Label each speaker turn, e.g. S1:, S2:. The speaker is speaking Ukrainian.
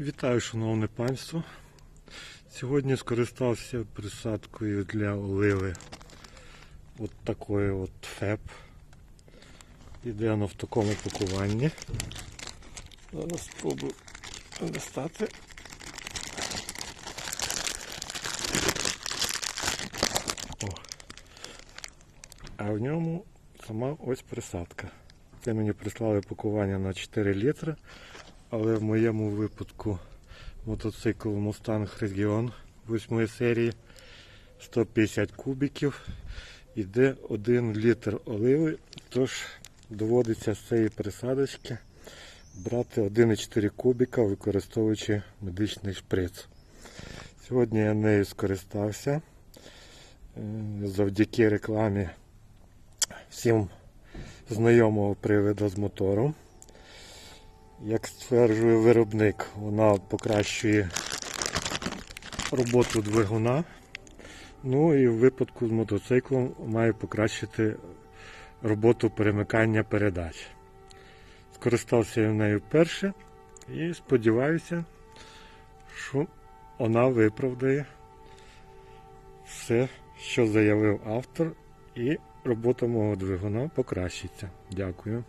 S1: Вітаю, шановне панство. Сьогодні скористався присадкою для оливи от такої от ФЕП. Іде воно в такому пакуванні. Зараз спробую достати. О. А в ньому сама ось присадка. Це мені прислали пакування на 4 літри, але в моєму випадку мотоцикл Mustang Region 8 серії 150 кубиків. Іде 1 літр оливи, тож доводиться з цієї присадочки брати 1,4 кубика, використовуючи медичний шприц. Сьогодні я нею скористався е, завдяки рекламі всім знайомого приводу з мотором. Як стверджує виробник, вона покращує роботу двигуна. Ну і в випадку з мотоциклом має покращити роботу перемикання передач. Скористався я нею вперше і сподіваюся, що вона виправдає все, що заявив автор, і робота мого двигуна покращиться. Дякую.